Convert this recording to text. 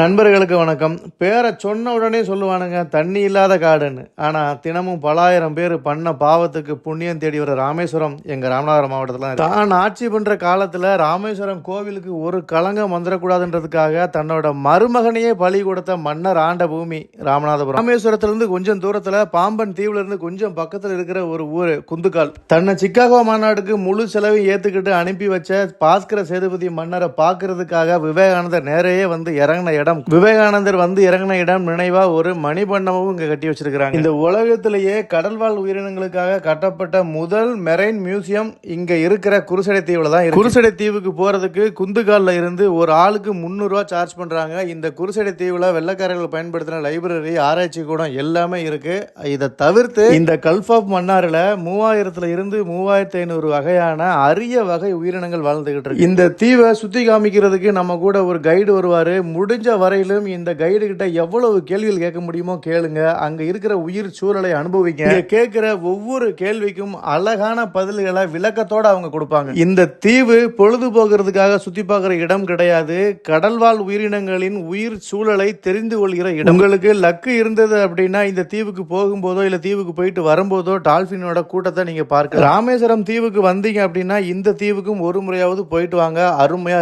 நண்பர்களுக்கு வணக்கம். பேரை சொன்ன உடனே சொல்லுவானுங்க தண்ணி இல்லாத காடுன்னு. ஆனால் தினமும் பலாயிரம் பேர் பண்ண பாவத்துக்கு புண்ணியம் தேடி வர ராமேஸ்வரம் எங்கள் ராமநாதபுரம் மாவட்டத்தில் தான் ஆட்சி பண்ணுற காலத்தில் ராமேஸ்வரம் கோவிலுக்கு ஒரு களங்கம் வந்துடக்கூடாதுன்றதுக்காக தன்னோட மருமகனையே பலி கொடுத்த மன்னர் ஆண்ட பூமி ராமநாதபுரம். ராமேஸ்வரத்துலேருந்து கொஞ்சம் தூரத்தில் பாம்பன் தீவுலேருந்து கொஞ்சம் பக்கத்தில் இருக்கிற ஒரு ஊர் குந்துக்கால். தன்னை சிக்காகோ மாநாடுக்கு முழு செலவையும் ஏற்றுக்கிட்டு அனுப்பி வச்ச பாஸ்கர சேதுபதி மன்னரை பார்க்கறதுக்காக விவேகானந்தர் நேரையே வந்து இறங்கின இடம். விவேகானந்தர் வந்து இறங்கின இடம் நினைவா ஒரு மணிமண்டபமும் இங்க கட்டி வச்சிருக்காங்க இந்த உலகத்திலேயே கடல்வாழ் உயிரினங்களுக்காக கட்டப்பட்ட முதல் மெரைன் மியூசியம் இங்க இருக்கிற குருசடை தீவுல தான். குருசடை தீவுக்கு போறதுக்கு குந்துகால்ல இருந்து ஒரு ஆளுக்கு முந்நூறு ரூபாய் சார்ஜ் பண்றாங்க. இந்த குருசடை தீவுல வெள்ளக்காரர்கள் பயன்படுத்தின லைப்ரரி ஆராய்ச்சி கூடம் எல்லாமே இருக்கு. இதை தவிர்த்து இந்த கல்ஃப் ஆஃப் மன்னார்ல மூவாயிரத்துல இருந்து மூவாயிரத்தி ஐநூறு வகையான அரிய வகை உயிரினங்கள் வாழ்ந்துகிட்டு இருக்கு. இந்த தீவை சுத்தி காமிக்கிறதுக்கு நம்ம கூட ஒரு கைடு வருவாரு. முடிஞ்ச வரையிலும் இந்த கைடு கிட்ட எவ்வளவு கேள்விகள் கேட்க முடியுமோ கேளுங்க. அங்க இருக்கிற உயிர் சூழலை அனுபவிங்க. கேட்கிற ஒவ்வொரு கேள்விக்கும் அழகான பதில்களை விளக்கத்தோட அவங்க கொடுப்பாங்க. இந்த தீவு பொழுது போகிறதுக்காக சுத்தி பார்க்கிற இடம் கிடையாது. கடல்வாழ் உயிரினங்களின் உயிர் சூழலை தெரிந்து கொள்கிற இடம். உங்களுக்கு லக்கு இருந்தது அப்படின்னா இந்த தீவுக்கு போகும்போதோ இல்ல தீவுக்கு போயிட்டு வரும்போதோ டால்பினோட கூட்டத்தை நீங்க பார்க்க ராமேஸ்வரம் தீவுக்கு வந்தீங்க அப்படின்னா இந்த தீவுக்கும் ஒரு முறையாவது போயிட்டு வாங்க. அருமையா இருக்கும்.